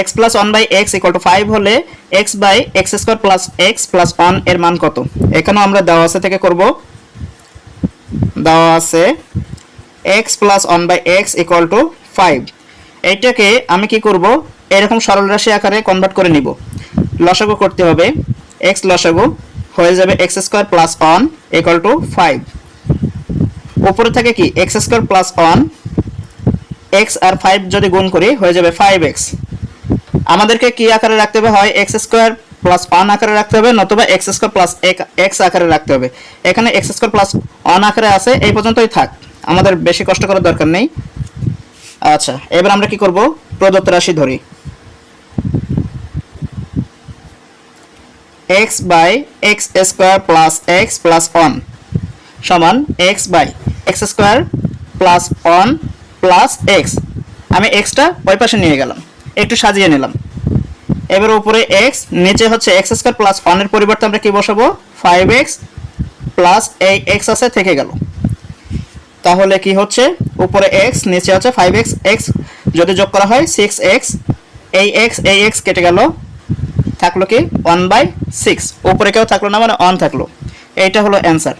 X plus one by x equal to five হলে x by x square plus x plus ওয়ানের মান কত? এখানেও আমরা দেওয়া আছে থেকে করব। দেওয়া আছে x plus one by x equal to five এইটাকে আমি কি করব? এরকম সরল রাশি আকারে কনভার্ট করে নিব। লসাগু করতে হবে। এক্স লসাগু হয়ে যাবে x square plus one equal to five উপরে থাকে কি? X square plus one x আর ফাইভ যদি গুণ করি, হয়ে যাবে ফাইভ এক্স আমাদেরকে কি আকারে রাখতে হবে? হয় এক্স স্কোয়ার প্লাস ওয়ান আকারে রাখতে হবে, নতুবা এক্স স্কোয়ার প্লাস এক্স আকারে রাখতে হবে। এখানে এক্স স্কোয়ার প্লাস ওয়ান আকারে আছে, এই পর্যন্তই থাক। আমাদের বেশি কষ্ট করার দরকার নেই। আচ্ছা এবার আমরা কি করব? প্রদত্ত রাশি ধরি। X by x square plus x plus one সমান x by x square plus one plus x আমি এক্সটা ওই পাশে নিয়ে গেলাম, একটু সাজিয়ে নিলাম। এবার উপরে এক্স নিচে হচ্ছে এক্স স্কোয়ার প্লাস ওয়ানের পরিবর্তে আমরা কি বসাবো? ফাইভ এক্স প্লাস এই এক্স আছে, থেকে গেল। তাহলে কি হচ্ছে? উপরে এক্স নিচে হচ্ছে ফাইভ এক্স এক্স যদি যোগ করা হয় সিক্স এক্স এই এক্স এই এক্স কেটে গেল। থাকল কি ওয়ান বাই সিক্স উপরে কেউ থাকল না মানে ওয়ান থাকল। এইটা হলো অ্যান্সার